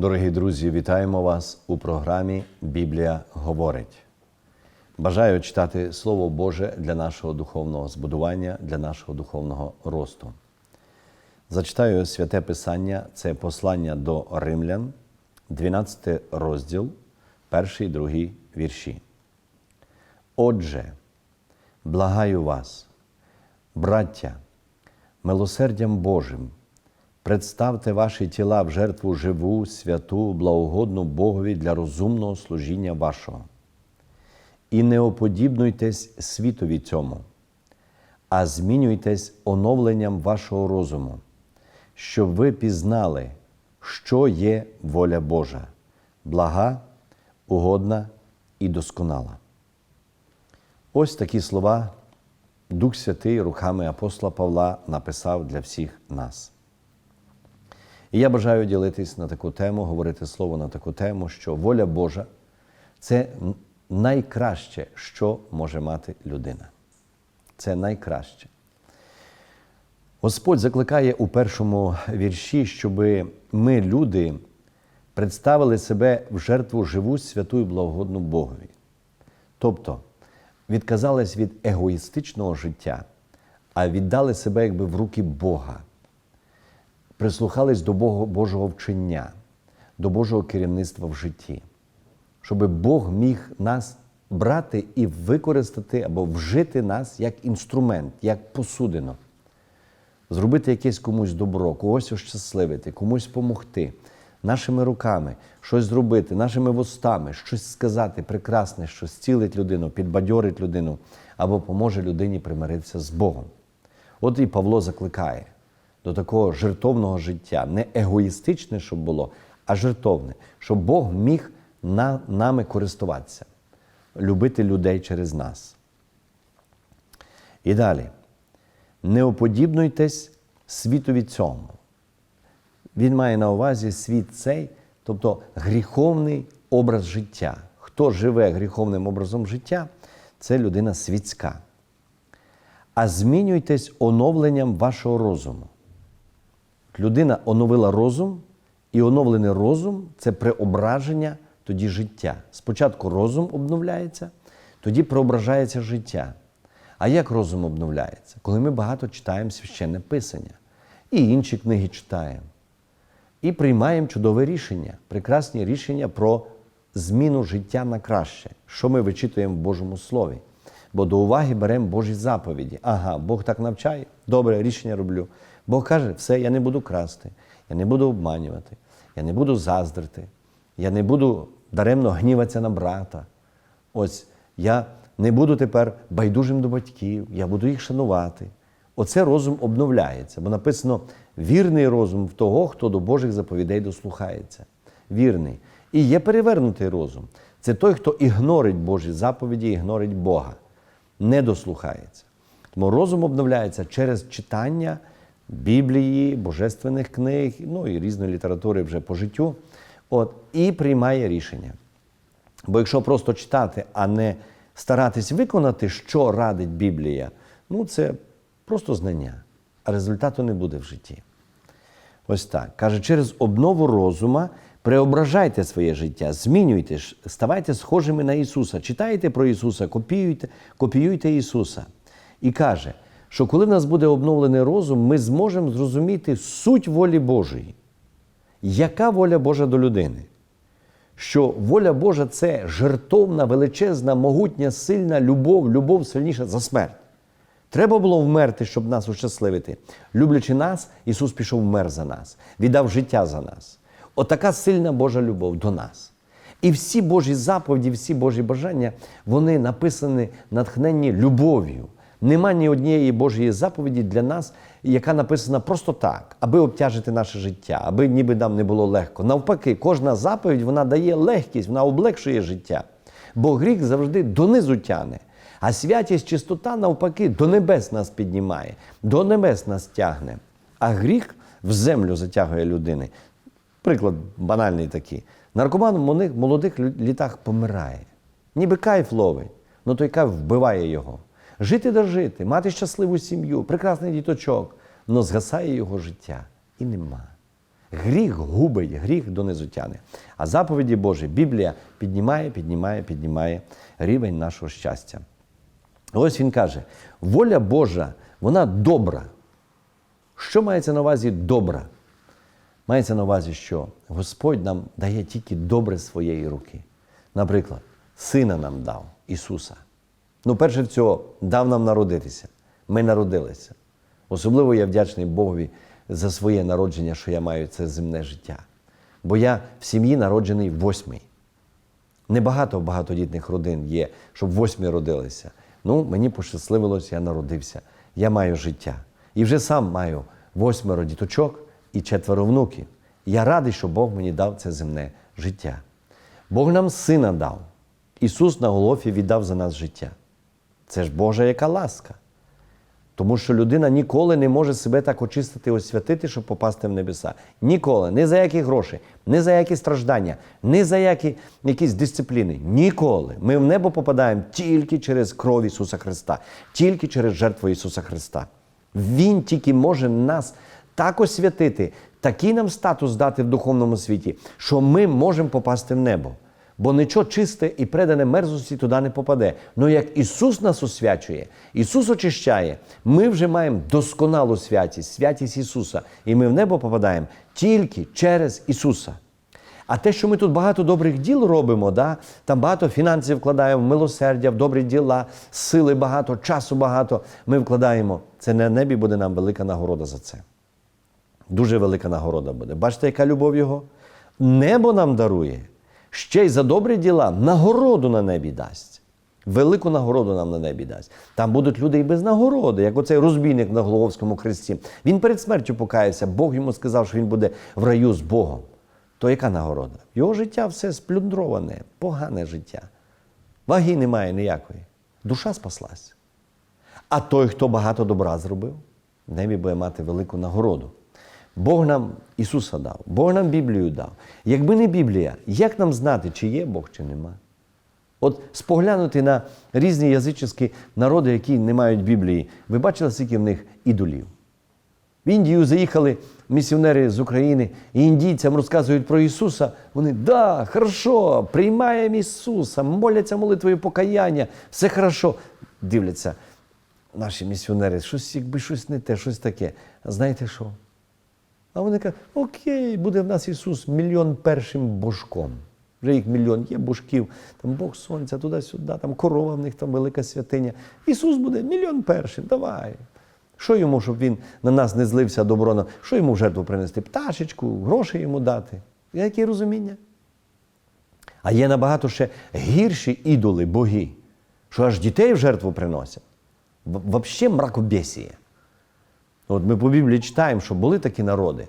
Дорогі друзі, вітаємо вас у програмі Біблія говорить. Бажаю читати Слово Боже для нашого духовного збудування, для нашого духовного росту. Зачитаю святе Писання, це послання до римлян, 12 розділ, перший і другий вірші. Отже, благаю вас, браття, милосердям Божим, представте ваші тіла в жертву живу, святу, благогодну Богові для розумного служіння вашого. І не оподібнуйтесь світові цьому, а змінюйтесь оновленням вашого розуму, щоб ви пізнали, що є воля Божа, блага, угодна і досконала. Ось такі слова Дух Святий руками апостола Павла написав для всіх нас. І я бажаю ділитись на таку тему, говорити слово на таку тему, що воля Божа це найкраще, що може мати людина. Це найкраще. Господь закликає у першому вірші, щоб ми, люди, представили себе в жертву живу, святу і благогодну Богові. Тобто відказались від егоїстичного життя, а віддали себе якби в руки Бога, прислухались до Божого вчення, до Божого керівництва в житті, щоб Бог міг нас брати і використати або вжити нас як інструмент, як посудину. Зробити якесь комусь добро, когось ощасливити, комусь допомогти, нашими руками щось зробити, нашими вустами, щось сказати прекрасне, що зцілить людину, підбадьорить людину або поможе людині примиритися з Богом. От і Павло закликає до такого жертовного життя, не егоїстичне, щоб було, а жертовне, щоб Бог міг на, нами користуватися, любити людей через нас. І далі. Не уподібнуйтесь світові цьому. Він має на увазі світ цей, тобто гріховний образ життя. Хто живе гріховним образом життя, це людина світська. А змінюйтесь оновленням вашого розуму. Людина оновила розум, і оновлений розум це преображення тоді життя. Спочатку розум обновляється, тоді преображається життя. А як розум обновляється? Коли ми багато читаємо священне писання, і інші книги читаємо, і приймаємо чудове рішення, прекрасні рішення про зміну життя на краще, що ми вичитуємо в Божому Слові. Бо до уваги беремо Божі заповіді. Ага, Бог так навчає, добре, рішення роблю. Бог каже, все, я не буду красти, я не буду обманювати, я не буду заздрити, я не буду даремно гніватися на брата. Ось я не буду тепер байдужим до батьків, я буду їх шанувати. Оце розум обновляється, бо написано вірний розум в того, хто до Божих заповідей дослухається. Вірний. І є перевернутий розум. Це той, хто ігнорить Божі заповіді, ігнорить Бога, не дослухається. Тому розум обновляється через читання Біблії, божественних книг, ну і різної літератури вже по життю. От, І приймає рішення. Бо якщо просто читати, а не старатись виконати, що радить Біблія, ну це просто знання, а результату не буде в житті. Ось так. Каже, через обнову розума преображайте своє життя, змінюйте, ставайте схожими на Ісуса. Читайте про Ісуса, копіюйте, копіюйте Ісуса. І каже, що коли в нас буде обновлений розум, ми зможемо зрозуміти суть волі Божої. Яка воля Божа до людини? Що воля Божа це жертовна, величезна, могутня, сильна любов, любов сильніша за смерть. Треба було вмерти, щоб нас ущасливити. Люблячи нас, Ісус пішов вмер за нас, віддав життя за нас. Отака сильна Божа любов до нас. І всі Божі заповіді, всі Божі бажання, вони написані, натхненні любов'ю. Нема ні однієї Божої заповіді для нас, яка написана просто так, аби обтяжити наше життя, аби ніби нам не було легко. Навпаки, кожна заповідь вона дає легкість, вона облегшує життя. Бо гріх завжди донизу тяне. А святість, чистота, навпаки, до небес нас піднімає, до небес нас тягне. А гріх в землю затягує людини. Приклад банальний такий. Наркоман в молодих літах помирає. Ніби кайф ловить, але той кайф вбиває його. Жити да жити, мати щасливу сім'ю, прекрасний діточок, але згасає його життя і нема. Гріх губить, гріх донизу тяне. А заповіді Божі, Біблія піднімає, піднімає, піднімає рівень нашого щастя. Ось він каже: воля Божа, вона добра. Що мається на увазі добра? Мається на увазі, що Господь нам дає тільки добре своєї руки. Наприклад, сина нам дав Ісуса. Ну, перше всього, дав нам народитися. Ми народилися. Особливо я вдячний Богові за своє народження, що я маю це земне життя. Бо я в сім'ї народжений восьмий. Небагато багатодітних родин є, щоб восьмі родилися. Ну, мені пощасливилось, я народився. Я маю життя. І вже сам маю восьмеро діточок і четверо внуків. Я радий, що Бог мені дав це земне життя. Бог нам сина дав. Ісус на Голофі віддав за нас життя. Це ж Божа яка ласка. Тому що людина ніколи не може себе так очистити, освятити, щоб попасти в небеса. Ніколи, ні за які гроші, ні за які страждання, ні за які якісь дисципліни. Ніколи. Ми в небо попадаємо тільки через кров Ісуса Христа, тільки через жертву Ісуса Христа. Він тільки може нас так освятити, такий нам статус дати в духовному світі, що ми можемо попасти в небо. Бо нічого чисте і предане мерзості туди не попаде. Ну як Ісус нас освячує, Ісус очищає, ми вже маємо досконалу святість, святість Ісуса. І ми в небо попадаємо тільки через Ісуса. А те, що ми тут багато добрих діл робимо, да? там багато фінансів вкладаємо, милосердя, в добрі діла, сили багато, часу багато ми вкладаємо. Це на небі буде нам велика нагорода за це. Дуже велика нагорода буде. Бачите, яка любов Його? Небо нам дарує, ще й за добрі діла нагороду на небі дасть. Велику нагороду нам на небі дасть. Там будуть люди і без нагороди, як оцей розбійник на Головському хресті. Він перед смертю покаявся, Бог йому сказав, що він буде в раю з Богом. То яка нагорода? Його життя все сплюндроване, погане життя. Ваги немає ніякої. Душа спаслась. А той, хто багато добра зробив, в небі буде мати велику нагороду. Бог нам Ісуса дав, Бог нам Біблію дав. Якби не Біблія, як нам знати, чи є Бог, чи нема? От споглянути на різні язичні народи, які не мають Біблії, ви бачили, скільки в них ідолів? В Індію заїхали місіонери з України, і індійцям розказують про Ісуса. Вони, да, хорошо, приймаємо Ісуса, моляться молитвою покаяння, все хорошо. Дивляться наші місіонери, щось, якби щось не те, щось таке. Знаєте що? А вони кажуть, окей, буде в нас Ісус мільйон першим божком. Вже їх мільйон є божків, там Бог Сонця, туди-сюди, там корова в них, там велика святиня. Ісус буде мільйон першим, давай. Що йому, щоб він на нас не злився добро? Що йому в жертву принести? Пташечку, гроші йому дати. Яке розуміння? А є набагато ще гірші ідоли, боги, що аж дітей в жертву приносять. В- Вообще мракобесія. От ми по Біблії читаємо, що були такі народи,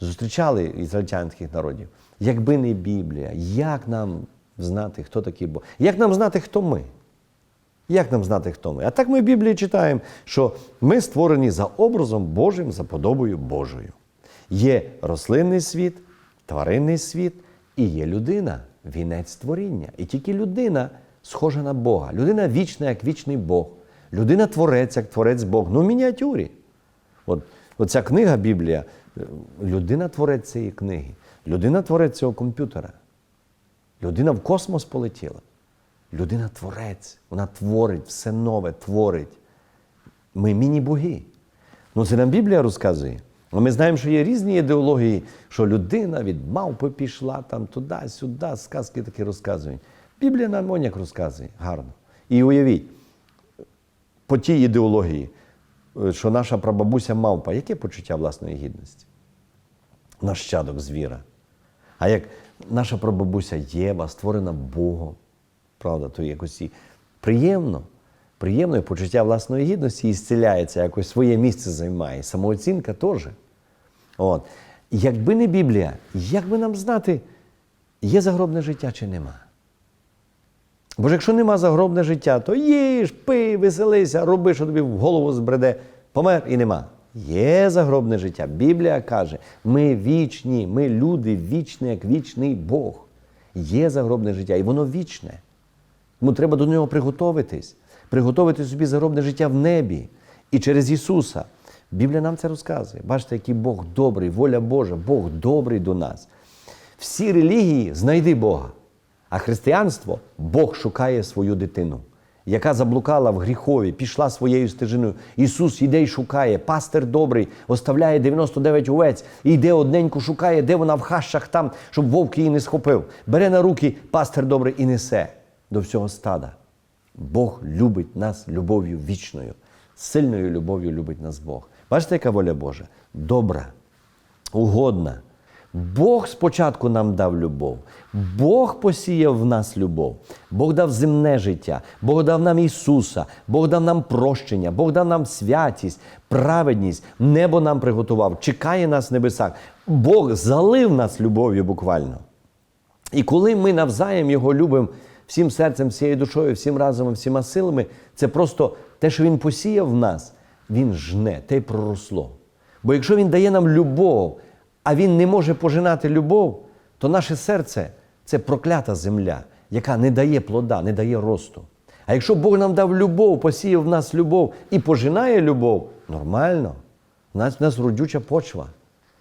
зустрічали ізраїльтянських народів. Якби не Біблія, як нам знати, хто такий Бог? Як нам знати, хто ми? Як нам знати, хто ми? А так ми в Біблії читаємо, що ми створені за образом Божим, за подобою Божою. Є рослинний світ, тваринний світ і є людина, вінець творіння. І тільки людина схожа на Бога. Людина вічна, як вічний Бог. Людина творець, як творець Бог. Ну, в мініатюрі. От, оця книга Біблія, людина творець цієї книги, людина творець цього комп'ютера. Людина в космос полетіла. Людина творець, вона творить, все нове творить. Ми міні-боги. Ну, це нам Біблія розказує. А ми знаємо, що є різні ідеології, що людина від мавпи пішла там туди-сюди, сказки такі розказують. Біблія нам он як розказує гарно. І уявіть, по тій ідеології, що наша прабабуся мавпа, яке почуття власної гідності? Нащадок звіра. А як наша прабабуся Єва, створена Богом, правда, то якось і приємно, приємно і почуття власної гідності і зціляється, якось своє місце займає. Самооцінка теж. От. Якби не Біблія, як би нам знати, є загробне життя чи нема? Бо ж якщо нема загробне життя, то їж, пий, веселися, роби, що тобі в голову збреде, помер і нема. Є загробне життя. Біблія каже, ми вічні, ми люди вічні, як вічний Бог. Є загробне життя, і воно вічне. Тому треба до нього приготуватись, приготувати собі загробне життя в небі і через Ісуса. Біблія нам це розказує. Бачите, який Бог добрий, воля Божа, Бог добрий до нас. Всі релігії знайди Бога. А християнство Бог шукає свою дитину, яка заблукала в гріхові, пішла своєю стежиною. Ісус іде й шукає, пастир добрий, оставляє 99 овець і йде одненьку шукає, де вона в хащах там, щоб вовк її не схопив. Бере на руки пастир добрий і несе до всього стада. Бог любить нас любов'ю вічною, сильною любов'ю любить нас Бог. Бачите, яка воля Божа? Добра, угодна. Бог спочатку нам дав любов, Бог посіяв в нас любов, Бог дав земне життя, Бог дав нам Ісуса, Бог дав нам прощення, Бог дав нам святість, праведність, небо нам приготував, чекає нас в небесах. Бог залив нас любов'ю буквально. І коли ми навзаєм його любимо всім серцем, всією душою, всім разом, всіма силами, це просто те, що він посіяв в нас, він жне, те й проросло. Бо якщо він дає нам любов, а він не може пожинати любов, то наше серце це проклята земля, яка не дає плода, не дає росту. А якщо Бог нам дав любов, посіяв в нас любов і пожинає любов, нормально, у нас, у нас родюча почва.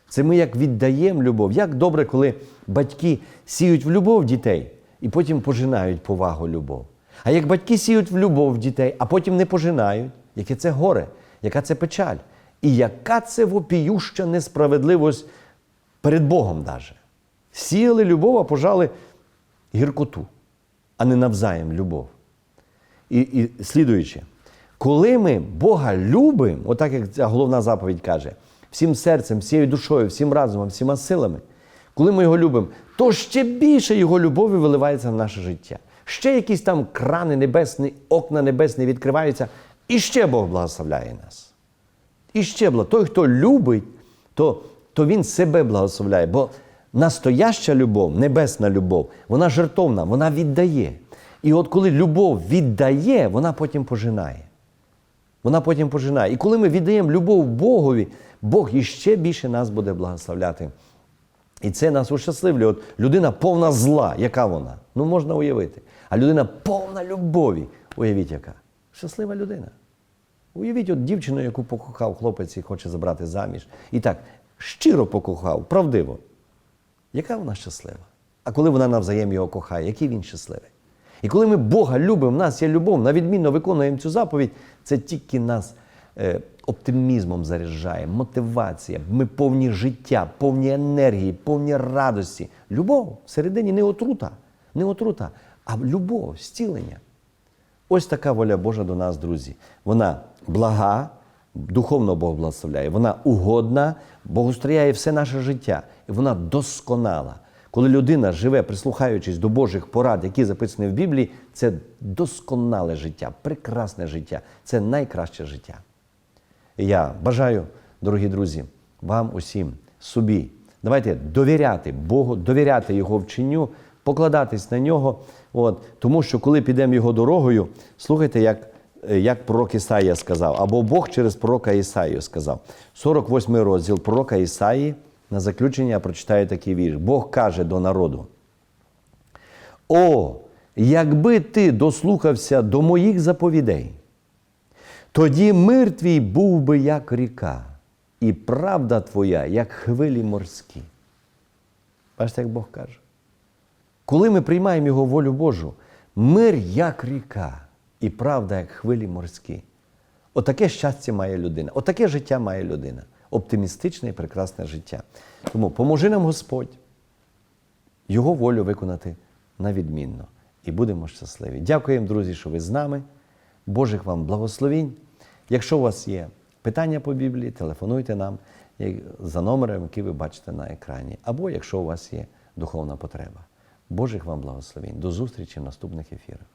Це ми як віддаємо любов. Як добре, коли батьки сіють в любов дітей і потім пожинають повагу любов. А як батьки сіють в любов дітей, а потім не пожинають, яке це горе, яка це печаль, і яка це вопіюща несправедливість перед Богом даже. Сіяли любов, а пожали гіркоту, а не навзаєм любов. І, і слідуючи, коли ми Бога любимо, отак як ця головна заповідь каже, всім серцем, всією душою, всім разумом, всіма силами, коли ми його любимо, то ще більше його любові виливається в наше життя. Ще якісь там крани небесні, окна небесні відкриваються, і ще Бог благословляє нас. І ще бла, той, хто любить, то, то він себе благословляє. Бо настояща любов, небесна любов, вона жертовна, вона віддає. І от коли любов віддає, вона потім пожинає. Вона потім пожинає. І коли ми віддаємо любов Богові, Бог іще більше нас буде благословляти. І це нас ущасливлює. От людина повна зла, яка вона? Ну можна уявити. А людина повна любові. Уявіть, яка? Щаслива людина. Уявіть, от дівчину, яку покохав хлопець і хоче забрати заміж. І так, щиро покохав, правдиво. Яка вона щаслива? А коли вона навзаєм його кохає, який він щасливий? І коли ми Бога любимо, в нас є любов, на відмінно виконуємо цю заповідь, це тільки нас е, оптимізмом заряджає, мотивація. Ми повні життя, повні енергії, повні радості. Любов всередині не отрута, не отрута, а любов, зцілення. Ось така воля Божа до нас, друзі. Вона блага, духовно Бог благословляє, вона угодна, Бог устрояє все наше життя, і вона досконала. Коли людина живе, прислухаючись до Божих порад, які записані в Біблії, це досконале життя, прекрасне життя, це найкраще життя. Я бажаю, дорогі друзі, вам усім собі. Давайте довіряти Богу, довіряти Його вченню, покладатись на нього. От, тому що коли підемо його дорогою, слухайте, як, як пророк Ісаїя сказав, або Бог через пророка Ісаїю сказав. 48 розділ пророка Ісаї, на заключення я прочитаю такий вірш. Бог каже до народу: О, якби ти дослухався до моїх заповідей, тоді мир твій був би як ріка, і правда твоя, як хвилі морські. Бачите, як Бог каже. Коли ми приймаємо Його волю Божу, мир як ріка, і правда, як хвилі морські. Отаке щастя має людина, отаке життя має людина. Оптимістичне і прекрасне життя. Тому поможи нам Господь Його волю виконати на відмінно. І будемо щасливі. Дякуємо, друзі, що ви з нами. Божих вам благословінь. Якщо у вас є питання по Біблії, телефонуйте нам за номером, який ви бачите на екрані. Або якщо у вас є духовна потреба. Божих вам благословінь. До зустрічі в наступних ефірах.